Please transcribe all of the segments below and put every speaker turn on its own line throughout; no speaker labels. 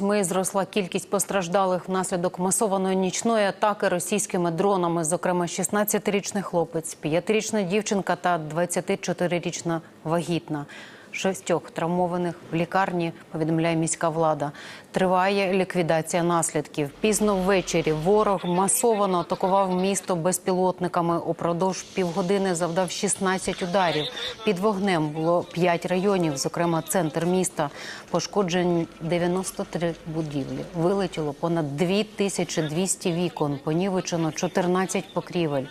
восьми зросла кількість постраждалих внаслідок масованої нічної атаки російськими дронами. Зокрема, 16-річний хлопець, 5-річна дівчинка та 24-річна вагітна. Шістьох травмованих в лікарні повідомляє міська влада. Триває ліквідація наслідків. Пізно ввечері ворог масово атакував місто безпілотниками. Упродовж півгодини завдав 16 ударів. Під вогнем було 5 районів, зокрема центр міста. Пошкоджені 93 будівлі. Вилетіло понад 2200 вікон. Понівечено 14 покрівель.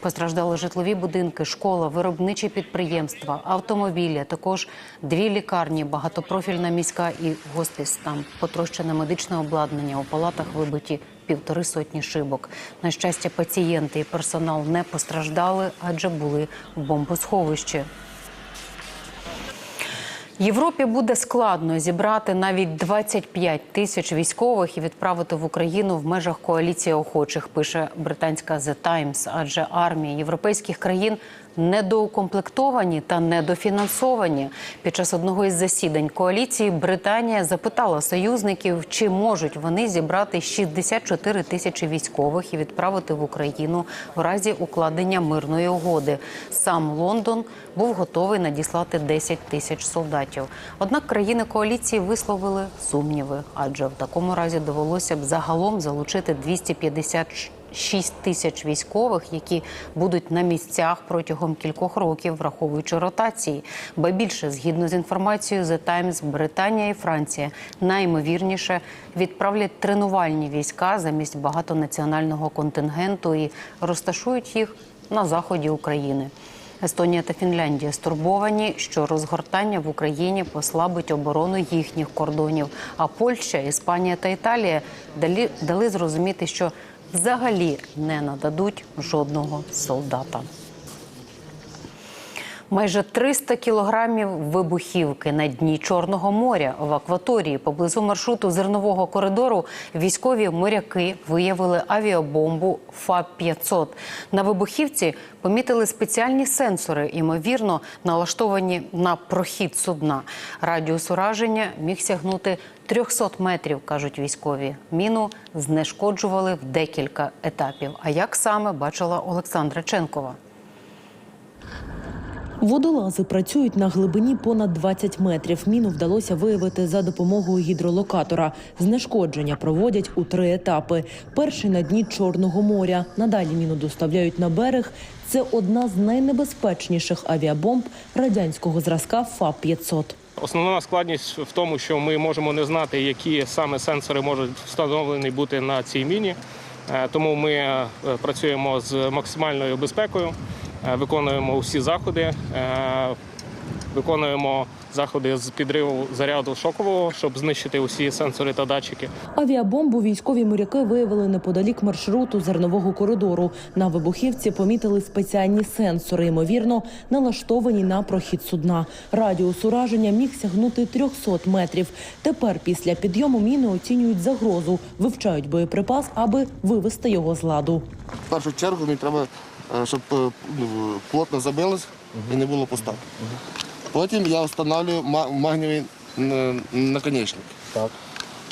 Постраждали житлові будинки, школа, виробничі підприємства, автомобілі, також дві лікарні, багатопрофільна міська і госпіс. Там потрощене медичне обладнання. У палатах вибиті півтори сотні шибок. На щастя, пацієнти і персонал не постраждали, адже були в бомбосховищі. Європі буде складно зібрати навіть 25 тисяч військових і відправити в Україну в межах коаліції охочих. Пише британська The Times. Адже армії європейських країн недоукомплектовані та недофінансовані. Під час одного із засідань коаліції Британія запитала союзників, чи можуть вони зібрати 64 тисячі військових і відправити в Україну в разі укладення мирної угоди. Сам Лондон був готовий надіслати 10 тисяч солдатів. Однак країни коаліції висловили сумніви, адже в такому разі довелося б загалом залучити 250 6 тисяч військових, які будуть на місцях протягом кількох років, враховуючи ротації. Ба більше, згідно з інформацією The Times, Британія і Франція наймовірніше відправлять тренувальні війська замість багатонаціонального контингенту і розташують їх на заході України. Естонія та Фінляндія стурбовані, що розгортання в Україні послабить оборону їхніх кордонів. А Польща, Іспанія та Італія дали, дали зрозуміти, що взагалі не нададуть жодного солдата. Майже 300 кілограмів вибухівки на дні Чорного моря в акваторії поблизу маршруту зернового коридору військові моряки виявили авіабомбу ФАП-500. На вибухівці помітили спеціальні сенсори, ймовірно, налаштовані на прохід судна. Радіус ураження міг сягнути 300 метрів, кажуть військові. Міну знешкоджували в декілька етапів. А як саме бачила Олександра Ченкова?
Водолази працюють на глибині понад 20 метрів. Міну вдалося виявити за допомогою гідролокатора. Знешкодження проводять у три етапи. Перший на дні Чорного моря. Надалі міну доставляють на берег. Це одна з найнебезпечніших авіабомб радянського зразка ФАП-500.
Основна складність в тому, що ми можемо не знати, які саме сенсори можуть встановлені бути на цій міні. Е, Тому ми е, працюємо з максимальною безпекою, виконуємо всі заходи, е, виконуємо заходи з підриву заряду шокового, щоб знищити усі сенсори та датчики.
Авіабомбу військові моряки виявили неподалік маршруту зернового коридору. На вибухівці помітили спеціальні сенсори, ймовірно, налаштовані на прохід судна. Радіус ураження міг сягнути 300 метрів. Тепер після підйому міни оцінюють загрозу, вивчають боєприпас, аби вивести його з ладу.
В першу чергу мені треба, е, щоб е, ну, плотно забилось і не було пуста. Потім я встановлюю ма- магнієвий е, наконечник.
Так.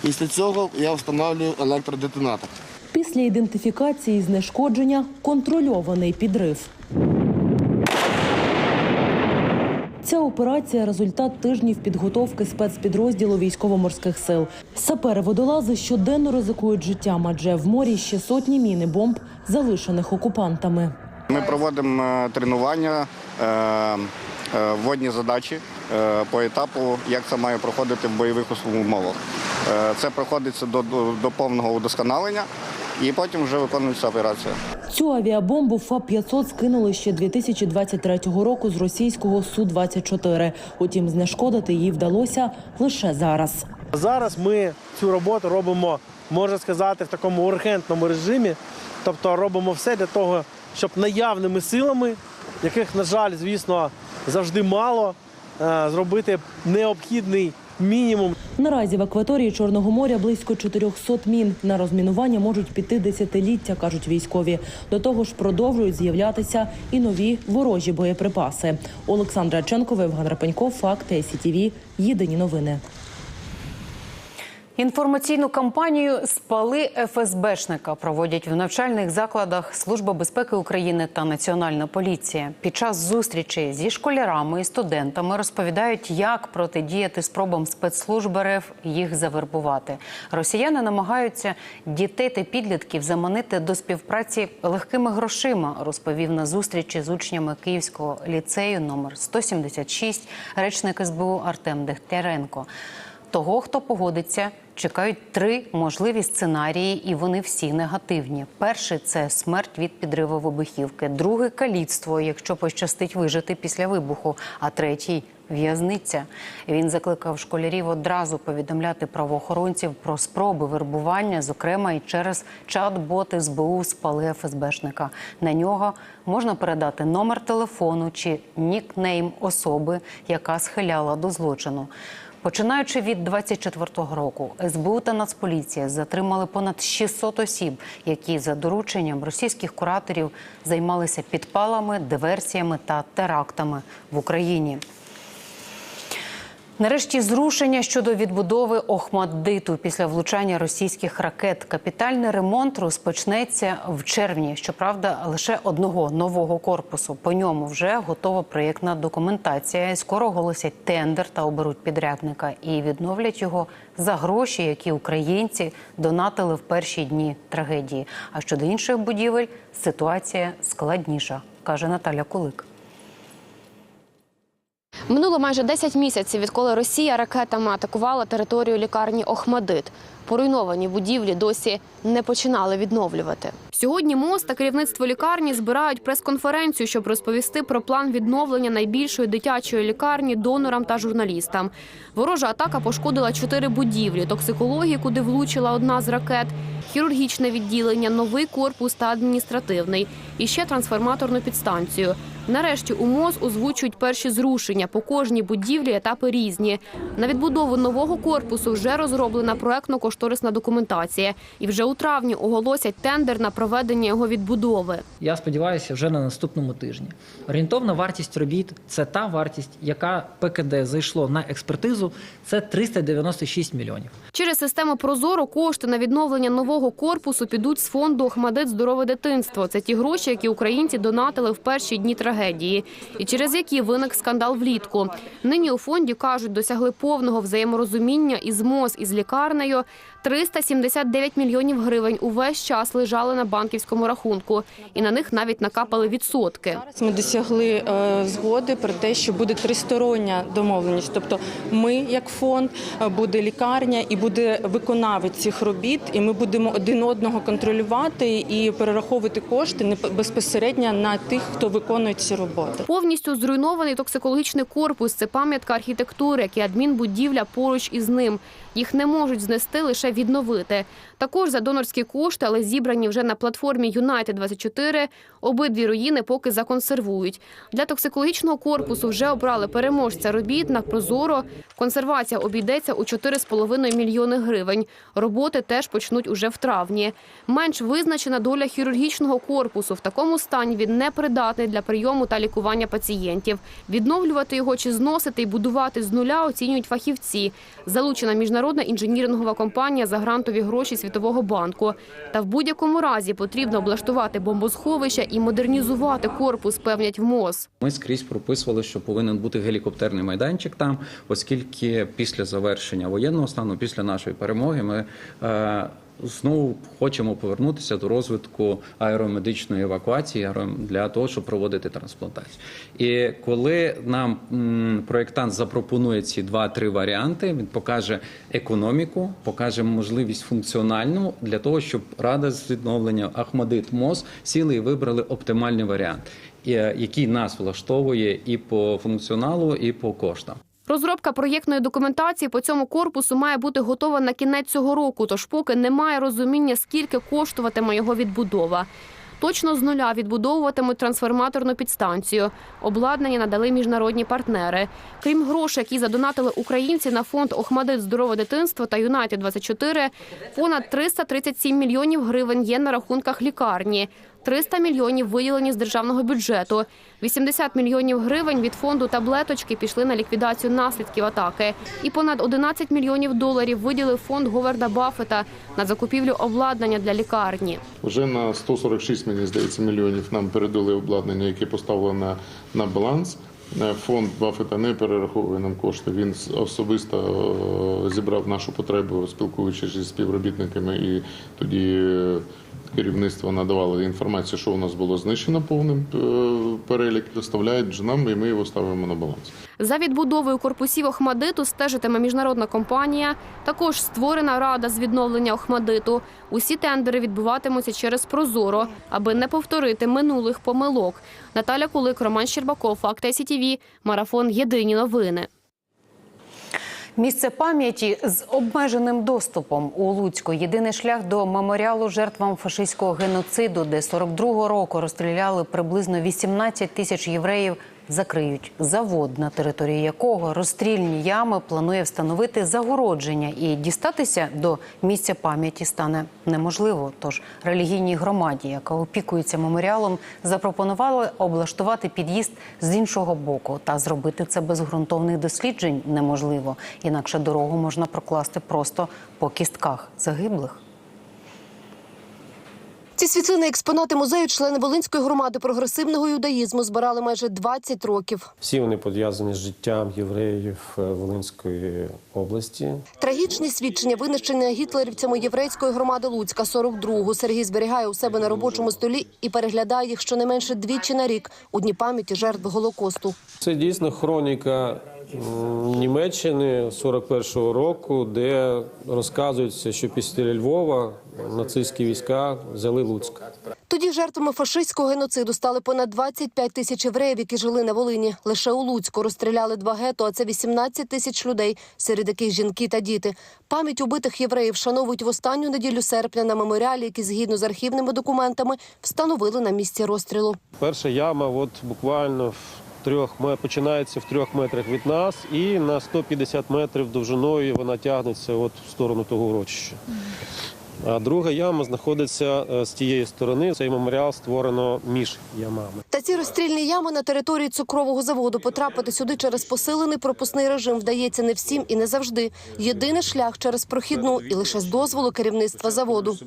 Після цього я встановлюю електродетонатор.
Після ідентифікації знешкодження контрольований підрив. Ця операція результат тижнів підготовки спецпідрозділу військово-морських сил. Сапери-водолази щоденно ризикують життям, адже в морі ще сотні міни бомб, залишених окупантами.
Ми проводимо е, тренування, е, е, водні задачі по етапу, як це має проходити в бойових умовах. Це проходиться до, до, до повного удосконалення і потім вже виконується операція.
Цю авіабомбу ФАП-500 скинули ще 2023 року з російського Су-24. Утім, знешкодити її вдалося лише зараз.
Зараз ми цю роботу робимо, можна сказати, в такому ургентному режимі. Тобто робимо все для того, щоб наявними силами, яких, на жаль, звісно, завжди мало, е, зробити необхідний мінімум.
Наразі в акваторії Чорного моря близько 400 мін. На розмінування можуть піти десятиліття, кажуть військові. До того ж, продовжують з'являтися і нові ворожі боєприпаси. Олександра Ченкова, Євген Рапенько, Факти СІТІВІ. Єдині новини.
Інформаційну кампанію Спали ФСБшника проводять в навчальних закладах Служба безпеки України та Національна поліція. Під час зустрічі зі школярами і студентами розповідають, як протидіяти спробам спецслужб РФ їх завербувати. Росіяни намагаються дітей та підлітків заманити до співпраці легкими грошима. Розповів на зустрічі з учнями Київського ліцею номер 176 речник СБУ Артем Дегтяренко. Того, хто погодиться, чекають три можливі сценарії, і вони всі негативні. Перший це смерть від підриву вибухівки, другий каліцтво, якщо пощастить вижити після вибуху, а третій в'язниця. Він закликав школярів одразу повідомляти правоохоронців про спроби вербування, зокрема і через чат-бот СБУ спали ФСБшника. На нього можна передати номер телефону чи нікнейм особи, яка схиляла до злочину. Починаючи від 24-го року, СБУ та Нацполіція затримали понад 600 осіб, які за дорученням російських кураторів займалися підпалами, диверсіями та терактами в Україні. Нарешті зрушення щодо відбудови Охмаддиту після влучання російських ракет. Капітальний ремонт розпочнеться в червні. Щоправда, лише одного нового корпусу. По ньому вже готова проєктна документація. Скоро оголосять тендер та оберуть підрядника і відновлять його за гроші, які українці донатили в перші дні трагедії. А щодо інших будівель ситуація складніша, каже Наталя Кулик.
Минуло майже 10 місяців, відколи Росія ракетами атакувала територію лікарні Охмадит. Поруйновані будівлі досі не починали відновлювати. Сьогодні МОЗ та керівництво лікарні збирають прес-конференцію, щоб розповісти про план відновлення найбільшої дитячої лікарні донорам та журналістам. Ворожа атака пошкодила чотири будівлі: токсикології, куди влучила одна з ракет, хірургічне відділення, новий корпус та адміністративний, і ще трансформаторну підстанцію. Нарешті у МОЗ озвучують перші зрушення. По кожній будівлі етапи різні. На відбудову нового корпусу вже розроблена проектно-кошторисна документація. І вже у травні оголосять тендер на проведення його відбудови.
Я сподіваюся, вже на наступному тижні. Орієнтовна вартість робіт це та вартість, яка ПКД зайшло на експертизу. Це 396 мільйонів.
Через систему Прозоро кошти на відновлення нового корпусу підуть з фонду Охмадит здорове дитинство. Це ті гроші, які українці донатили в перші дні трагедії, і через які виник скандал влітку. Нині у фонді кажуть, досягли повного взаєморозуміння із МОЗ із лікарнею. 379 мільйонів гривень увесь час лежали на банківському рахунку, і на них навіть накапали відсотки.
Ми досягли е, згоди про те, що буде тристороння домовленість. Тобто, ми, як фонд, е, буде лікарня і буде виконавець цих робіт, і ми будемо один одного контролювати і перераховувати кошти безпосередньо на тих, хто виконує ці роботи.
Повністю зруйнований токсикологічний корпус це пам'ятка архітектури, як і адмінбудівля поруч із ним. Їх не можуть знести, лише відновити. Також за донорські кошти, але зібрані вже на платформі Юнайтед 24 обидві руїни поки законсервують. Для токсикологічного корпусу вже обрали переможця робіт на прозоро. Консервація обійдеться у 4,5 мільйони гривень. Роботи теж почнуть уже в травні. Менш визначена доля хірургічного корпусу. В такому стані він непридатний для прийому та лікування пацієнтів. Відновлювати його чи зносити і будувати з нуля оцінюють фахівці. Залучена міжнародна інженірингова компанія за грантові гроші Світового банку. Та в будь-якому разі потрібно облаштувати бомбосховища і модернізувати корпус, певнять в МОЗ.
Ми скрізь прописували, що повинен бути гелікоптерний майданчик там, оскільки після завершення воєнного стану, після нашої перемоги, ми е, знову хочемо повернутися до розвитку аеромедичної евакуації для того, щоб проводити трансплантацію. І коли нам проєктант запропонує ці два-три варіанти, він покаже економіку, покаже можливість функціональну для того, щоб рада з відновлення Ахмадит МОЗ сіли і вибрали оптимальний варіант, е, який нас влаштовує і по функціоналу, і по коштам.
Розробка проєктної документації по цьому корпусу має бути готова на кінець цього року, тож поки немає розуміння, скільки коштуватиме його відбудова. Точно з нуля відбудовуватимуть трансформаторну підстанцію. Обладнання надали міжнародні партнери. Крім грошей, які задонатили українці на фонд Охмадит здорове дитинство та Юнайтед 24 понад 337 мільйонів гривень є на рахунках лікарні. 300 мільйонів виділені з державного бюджету. 80 мільйонів гривень від фонду таблеточки пішли на ліквідацію наслідків атаки. І понад 11 мільйонів доларів виділив фонд Говарда Баффета на закупівлю обладнання для лікарні.
Вже на 146, мені здається, мільйонів нам передали обладнання, яке поставили на, на баланс. Фонд Баффета не перераховує нам кошти. Він особисто е, зібрав нашу потребу, спілкуючись зі співробітниками, і тоді е, керівництво надавало інформацію, що у нас було знищено повним е, перелік. Доставляють нам, і ми його ставимо на баланс.
За відбудовою корпусів Охмадиту стежитиме міжнародна компанія. Також створена рада з відновлення Охмадиту. Усі тендери відбуватимуться через Прозоро, аби не повторити минулих помилок. Наталя Кулик, Роман Щербаков, Факти СІТІВІ, Марафон Єдині новини.
Місце пам'яті з обмеженим доступом у Луцьку. Єдиний шлях до меморіалу жертвам фашистського геноциду, де 42-го року розстріляли приблизно 18 тисяч євреїв. Закриють завод, на території якого розстрільні ями планує встановити загородження, і дістатися до місця пам'яті стане неможливо. Тож релігійній громаді, яка опікується меморіалом, запропонували облаштувати під'їзд з іншого боку та зробити це без ґрунтовних досліджень неможливо. Інакше дорогу можна прокласти просто по кістках загиблих.
Ці світлини експонати музею члени Волинської громади прогресивного юдаїзму збирали майже 20 років.
Всі вони пов'язані з життям євреїв е, Волинської області.
Трагічні свідчення винищення гітлерівцями єврейської громади Луцька 42-го Сергій зберігає у себе на робочому столі і переглядає їх щонайменше двічі на рік у дні пам'яті жертв голокосту.
Це дійсно хроніка Німеччини 41-го року, де розказується, що після Львова нацистські війська взяли Луцьк.
Тоді жертвами фашистського геноциду стали понад 25 тисяч євреїв, які жили на Волині. Лише у Луцьку розстріляли два гето, а це 18 тисяч людей, серед яких жінки та діти. Пам'ять убитих євреїв вшановують в останню неділю серпня на меморіалі, які згідно з архівними документами встановили на місці розстрілу.
Перша яма, от буквально в трьох ме- починається в трьох метрах від нас, і на 150 метрів довжиною вона тягнеться от в сторону того урочища. А друга яма знаходиться е, з тієї сторони. Цей меморіал створено між ямами.
Та ці розстрільні ями на території цукрового заводу потрапити сюди через посилений пропускний режим вдається не всім і не завжди. Єдиний шлях через прохідну і лише з дозволу керівництва заводу.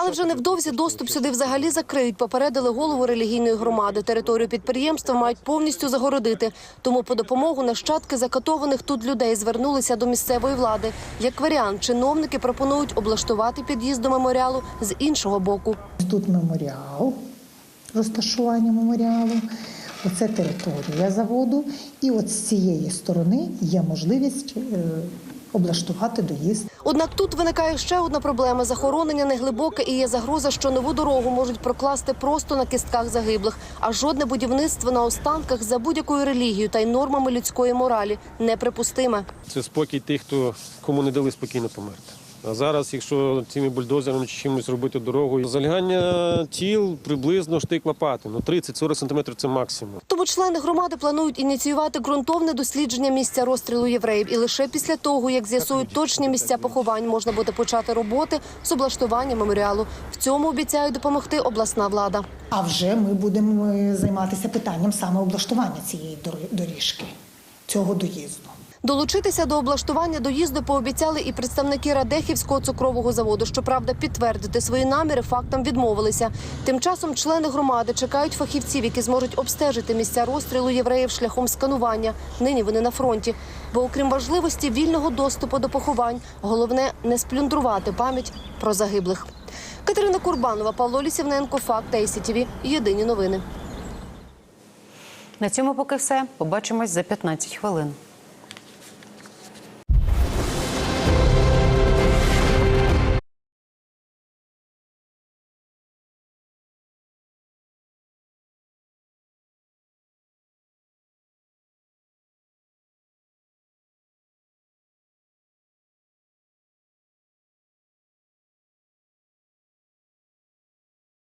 Але вже невдовзі доступ сюди взагалі закриють. Попередили голову релігійної громади. Територію підприємства мають повністю загородити. Тому по допомогу нащадки закатованих тут людей звернулися до місцевої влади. Як варіант, чиновники пропонують облаштувати під'їзд до меморіалу з іншого боку.
Тут меморіал, розташування меморіалу. Оце територія заводу. І от з цієї сторони є можливість е, облаштувати доїзд.
Однак тут виникає ще одна проблема: захоронення неглибоке і є загроза, що нову дорогу можуть прокласти просто на кістках загиблих. А жодне будівництво на останках за будь-якою релігією та й нормами людської моралі неприпустиме.
Це спокій тих, хто кому не дали спокійно померти. А зараз, якщо цими бульдозерами чи чимось робити дорогу, залягання тіл приблизно штик лопати. Ну 30-40 сантиметрів це максимум.
Тому члени громади планують ініціювати ґрунтовне дослідження місця розстрілу євреїв. І лише після того, як з'ясують точні місця поховань, можна буде почати роботи з облаштування меморіалу. В цьому обіцяє допомогти обласна влада.
А вже ми будемо е, займатися питанням саме облаштування цієї дор- доріжки, цього доїзду.
Долучитися до облаштування доїзду пообіцяли і представники Радехівського цукрового заводу. Щоправда, підтвердити свої наміри фактам відмовилися. Тим часом члени громади чекають фахівців, які зможуть обстежити місця розстрілу євреїв шляхом сканування. Нині вони на фронті. Бо, окрім важливості вільного доступу до поховань, головне не сплюндрувати пам'ять про загиблих. Катерина Курбанова, Павло Лісівненко, Факт ІСІТІВІ. Єдині новини.
На цьому поки все. Побачимось за 15 хвилин.